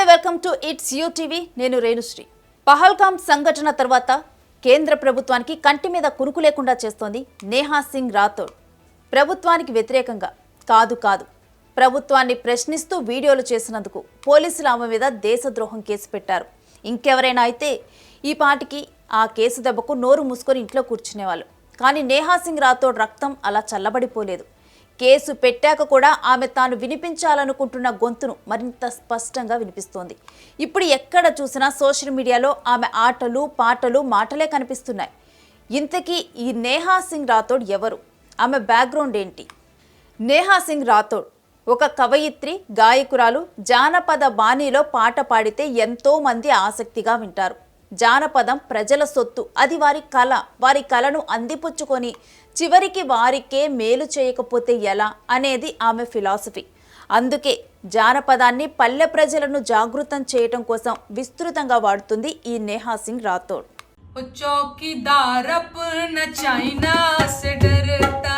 నమస్తే welcome to it's you TV. నేను రేణుశ్రీ. పహల్గామ్ సంఘటన తర్వాత కేంద్ర ప్రభుత్వానికి కంటి మీద కురుకు లేకుండా చేస్తోంది నేహా సింగ్ రాథోడ్. ప్రభుత్వానికి వ్యతిరేకంగా. కాదు కాదు. ప్రభుత్వాన్ని ప్రశ్నిస్తూ వీడియోలు చేసినందుకు పోలీసులు ఆమె మీద దేశద్రోహం కేసు పెట్టారు. ఇంకెవరైనా అయితే ఈ పాటికి ఆ కేసు దెబ్బకు నోరు మూసుకొని ఇంట్లో కూర్చునేవాళ్ళు. కానీ నేహా సింగ్ రాథోడ్ రక్తం అలా చల్లబడిపోలేదు. కేసు పెట్టాక కూడా ఆమె తాను వినిపించాలనుకుంటున్న గొంతును మరింత స్పష్టంగా వినిపిస్తోంది. ఇప్పుడు ఎక్కడ చూసినా సోషల్ మీడియాలో ఆమె ఆటలు పాటలు మాటలే కనిపిస్తున్నాయి. ఇంతకీ ఈ నేహా సింగ్ రాథోడ్ ఎవరు? ఆమె బ్యాక్గ్రౌండ్ ఏంటి? నేహా సింగ్ రాథోడ్ ఒక కవయిత్రి గాయకురాలు జానపద బాణీలో పాట పాడితే ఎంతోమంది ఆసక్తిగా వింటారు. జానపదం ప్రజల సొత్తు అది వారి కళ. వారి కళను అందిపుచ్చుకొని చివరికి వారికే మేలు చేయకపోతే ఎలా అనేది ఆమె ఫిలాసఫీ అందుకే జానపదాన్ని పల్లె ప్రజలను జాగృతం చేయటం కోసం విస్తృతంగా వాడుతుంది ఈ నేహా సింగ్ రాథోడ్ वो चौकीदार अपना चाइना से डरता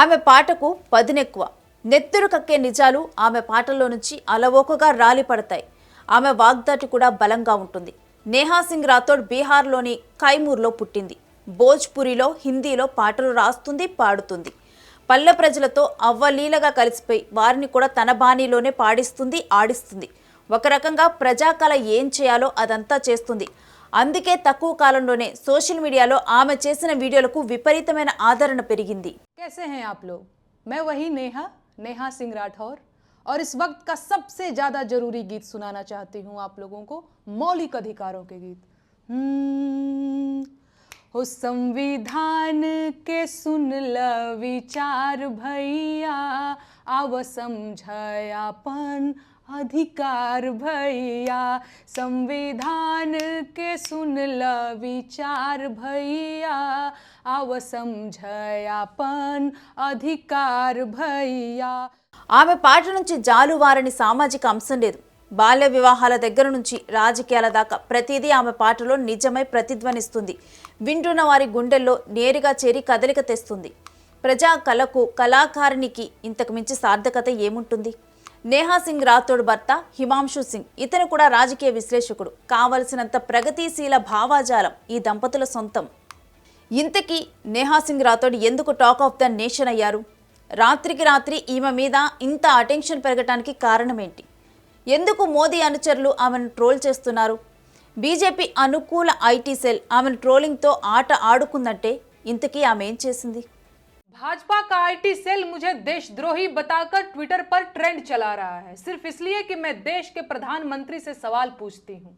ఆమె పాటకు పదునెక్కువ. నెత్తురు కక్కే నిజాలు ఆమె పాటల్లో నుంచి అలవోకగా రాలిపడతాయి ఆమె వాగ్దాటి కూడా బలంగా ఉంటుంది. నేహా సింగ్ రాథోడ్ బీహార్లోని కైమూర్లో పుట్టింది. భోజ్పురిలో హిందీలో పాటలు రాస్తుంది పాడుతుంది. పల్లె ప్రజలతో అవ్వలీలగా కలిసిపోయి వారిని కూడా తన బాణీలోనే పాడిస్తుంది ఆడిస్తుంది. ఒక రకంగా ప్రజాకళ ఏం చేయాలో అదంతా చేస్తుంది. అందుకే తక్కువ కాలంలోనే సోషల్ మీడియాలో ఆమె చేసిన వీడియోలకు విపరీతమైన ఆదరణ పెరిగింది कैसे हैं आप लोग मैं वही नेहा नेहा सिंह राठौर और इस वक्त का सबसे ज्यादा जरूरी गीत सुनाना चाहती हूँ आप लोगों को मौलिक अधिकारों के गीत हम्म, हो संविधान के सुन ल विचार भैया आव समझयापन अधिकार भैया संविधान के सुन ल विचार भैया आव समझयापन अधिकार भैया ఆమె పాట నుంచి జాలువారని సామాజిక అంశం లేదు బాల్య వివాహాల దగ్గర నుంచి రాజకీయాల దాకా ప్రతిదీ ఆమె పాటలో నిజమై ప్రతిధ్వనిస్తుంది వింటున్న వారి గుండెల్లో నేరుగా చేరి కదలిక తెస్తుంది ప్రజా కళకు కళాకారునికి ఇంతకు మించి సార్థకత ఏముంటుంది నేహా సింగ్ రాథోడ్ భర్త హిమాంశు సింగ్. ఇతను కూడా రాజకీయ విశ్లేషకుడు. కావలసినంత ప్రగతిశీల భావాజాలం ఈ దంపతుల సొంతం. ఇంతకీ నేహా సింగ్ రాథోడ్ ఎందుకు టాక్ ఆఫ్ ద నేషన్ అయ్యారు? రాత్రికి రాత్రి ఈమె మీద ఇంత అటెన్షన్ పెరగటానికి కారణమేంటి? ఎందుకు మోదీ అనుచరులు ఆమెను ట్రోల్ చేస్తున్నారు? బీజేపీ అనుకూల ఐటీ సెల్ ఆమెను ట్రోలింగ్తో ఆట ఆడుకుందంటే ఇంతకీ ఆమె ఏం చేసింది? भाजपा का आईटी सेल मुझे देशद्रोही बताकर ट्विटर पर ट्रेंड चला रहा है। सिर्फ़ इसलिए कि मैं देश के प्रधानमंत्री से सवाल पूछती हूँ।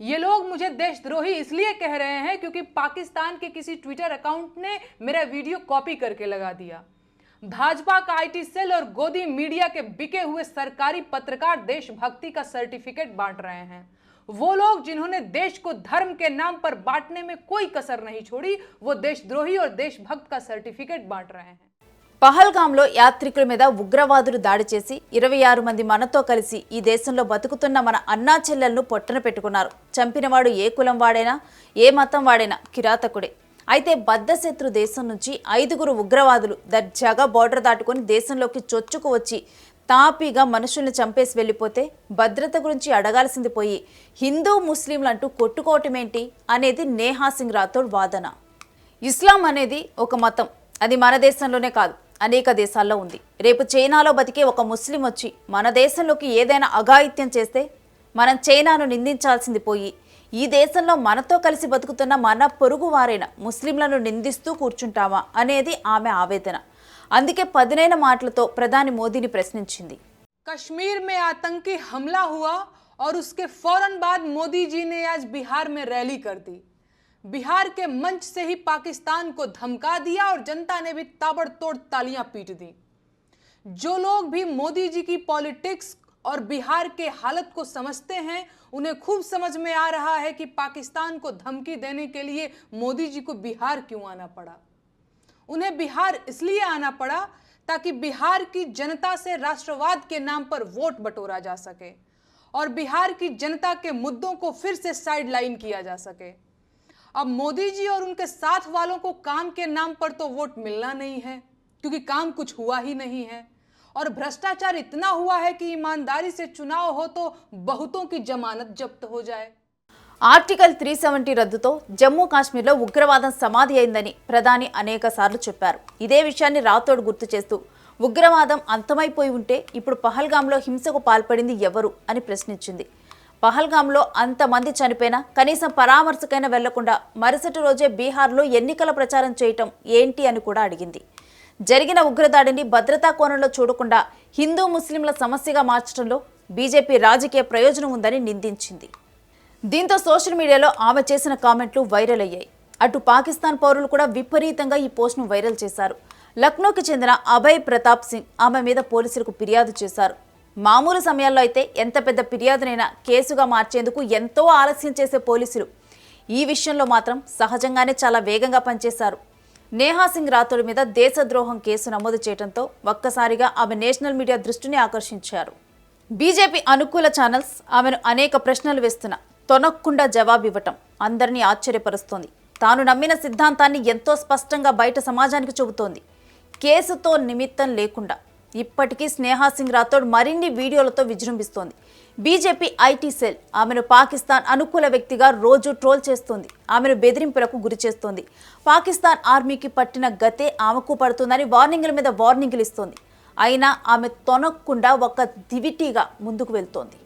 ये लोग मुझे देशद्रोही इसलिए कह रहे हैं क्योंकि पाकिस्तान के किसी ट्विटर अकाउंट ने मेरा वीडियो कॉपी करके लगा दिया। भाजपा का आईटी सेल और गोदी मीडिया के बिके हुए सरकारी पत्रकार देशभक्ति का सर्टिफिकेट बांट रहे हैं। वो लोग जिन्होंने देश को धर्म के नाम पर बांटने में कोई कसर नहीं छोड़ी वो देशद्रोही और देशभक्त का सर्टिफिकेट बांट रहे हैं పహల్గాంలో యాత్రికుల మీద ఉగ్రవాదులు దాడి చేసి ఇరవై ఆరు మంది మనతో కలిసి ఈ దేశంలో బతుకుతున్న మన అన్నా చెల్లెలను పొట్టన పెట్టుకున్నారు చంపినవాడు ఏ కులం వాడైనా ఏ మతం వాడైనా కిరాతకుడే అయితే బద్ధశత్రు దేశం నుంచి ఐదుగురు ఉగ్రవాదులు దర్జాగా బోర్డర్ దాటుకొని దేశంలోకి చొచ్చుకు వచ్చి తాపీగా మనుషుల్ని చంపేసి వెళ్ళిపోతే భద్రత గురించి అడగాల్సింది పోయి హిందూ ముస్లింలు అంటూ కొట్టుకోవటమేంటి అనేది నేహా సింగ్ రాథోడ్ వాదన. ఇస్లాం అనేది ఒక మతం. అది మన దేశంలోనే కాదు అనేక దేశాల్లో ఉంది. రేపు చైనాలో బతికే ఒక ముస్లిం వచ్చి మన దేశంలోకి ఏదైనా అఘాయిత్యం చేస్తే మనం చైనాను నిందించాల్సింది పోయి ఈ దేశంలో మనతో కలిసి బతుకుతున్న మన పొరుగు వారైన ముస్లింలను నిందిస్తూ కూర్చుంటామా అనేది ఆమె ఆవేదన. అందుకే పదునైన మాటలతో ప్రధాని మోదీని ప్రశ్నించింది कश्मीर में आतंकी हमला हुआ और उसके फौरन बाद मोदी जी ने आज बिहार में रैली कर दी बिहार के मंच से ही पाकिस्तान को धमका दिया और जनता ने भी ताबड़तोड़ तालियां पीट दी जो लोग भी मोदी जी की पॉलिटिक्स और बिहार के हालत को समझते हैं उन्हें खूब समझ में आ रहा है कि पाकिस्तान को धमकी देने के लिए मोदी जी को बिहार क्यों आना पड़ा उन्हें बिहार इसलिए आना पड़ा ताकि बिहार की जनता से राष्ट्रवाद के नाम पर वोट बटोरा जा सके और बिहार की जनता के मुद्दों को फिर से साइडलाइन किया जा सके। अब मोदी जी और उनके साथ वालों को काम के नाम पर तो वोट मिलना नहीं है, क्योंकि काम कुछ हुआ ही नहीं है। और भ्रष्टाचार इतना हुआ है कि ईमानदारी से चुनाव हो तो बहुतों की जमानत जब्त हो जाए। ఆర్టికల్ త్రీ సెవెంటీ రద్దుతో జమ్మూ కాశ్మీర్లో ఉగ్రవాదం సమాధి అయిందని ప్రధాని అనేక సార్లు చెప్పారు. ఇదే విషయాన్ని రాథోడ్ గుర్తు చేస్తూ ఉగ్రవాదం అంతమైపోయి ఉంటే ఇప్పుడు పహల్గాంలో హింసకు పాల్పడింది ఎవరు అని ప్రశ్నించింది. పహల్గాంలో అంతమంది చనిపోయినా కనీసం పరామర్శకైనా వెళ్ళకుండా మరుసటి రోజే బీహార్లో ఎన్నికల ప్రచారం చేయటం ఏంటి అని కూడా అడిగింది. జరిగిన ఉగ్రదాడిని భద్రతా కోణంలో చూడకుండా హిందూ ముస్లింల సమస్యగా మార్చడంలో బీజేపీ రాజకీయ ప్రయోజనం ఉందని నిందించింది. దీంతో సోషల్ మీడియాలో ఆమె చేసిన కామెంట్లు వైరల్ అయ్యాయి. అటు పాకిస్తాన్ పౌరులు కూడా విపరీతంగా ఈ పోస్ట్ను వైరల్ చేశారు. లక్నోకి చెందిన అభయ్ ప్రతాప్ సింగ్ ఆమె మీద పోలీసులకు ఫిర్యాదు చేశారు. మామూలు సమయాల్లో అయితే ఎంత పెద్ద ఫిర్యాదునైనా కేసుగా మార్చేందుకు ఎంతో ఆలస్యం చేసే పోలీసులు. ఈ విషయంలో మాత్రం సహజంగానే చాలా వేగంగా పనిచేశారు. నేహా సింగ్ రాథోడ్ మీద దేశద్రోహం కేసు నమోదు చేయడంతో ఒక్కసారిగా ఆమె నేషనల్ మీడియా దృష్టిని ఆకర్షించారు. బీజేపీ అనుకూల ఛానల్స్ ఆమెను అనేక ప్రశ్నలు వేస్తున్నా తొనక్కుండా జవాబివ్వటం అందరినీ ఆశ్చర్యపరుస్తోంది. తాను నమ్మిన సిద్ధాంతాన్ని ఎంతో స్పష్టంగా బయట సమాజానికి చెబుతోంది. కేసుతో నిమిత్తం లేకుండా. ఇప్పటికీ స్నేహా సింగ్ రాథోడ్ మరిన్ని వీడియోలతో విజృంభిస్తోంది. బీజేపీ ఐటీ సెల్ ఆమెను పాకిస్తాన్ అనుకూల వ్యక్తిగా రోజు ట్రోల్ చేస్తోంది. ఆమెను బెదిరింపులకు గురి చేస్తోంది. పాకిస్తాన్ ఆర్మీకి పట్టిన గతే ఆమెకు పడుతుందని వార్నింగ్ల మీద వార్నింగ్లు ఇస్తోంది. అయినా ఆమె తొనక్కుండా ఒక దివిటీగా ముందుకు వెళ్తోంది.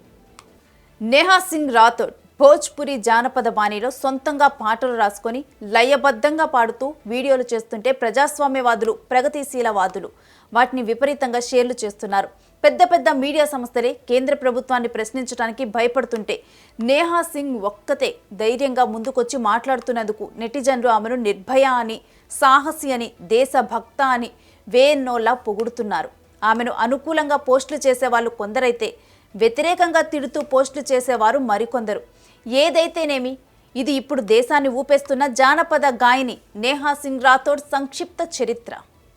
నేహా సింగ్ రాథోడ్ భోజ్పురి జానపద బాణిలో సొంతంగా పాటలు రాసుకొని లయబద్ధంగా పాడుతూ వీడియోలు చేస్తుంటే ప్రజాస్వామ్యవాదులు ప్రగతిశీలవాదులు. వాటిని విపరీతంగా షేర్లు చేస్తున్నారు. పెద్ద పెద్ద మీడియా సంస్థలే కేంద్ర ప్రభుత్వాన్ని ప్రశ్నించడానికి భయపడుతుంటే నేహా సింగ్ ఒక్కతే ధైర్యంగా ముందుకొచ్చి మాట్లాడుతున్నందుకు నెటిజన్లు ఆమెను నిర్భయ అని సాహసి అని దేశభక్త అని వేన్నోలా పొగుడుతున్నారు. ఆమెను అనుకూలంగా పోస్టులు చేసేవాళ్ళు కొందరైతే వ్యతిరేకంగా తిడుతూ పోస్టులు చేసేవారు మరికొందరు. ఏదైతేనేమి? ఇది ఇప్పుడు దేశాన్ని ఊపేస్తున్న జానపద గాయని నేహా సింగ్ రాథోడ్ సంక్షిప్త చరిత్ర.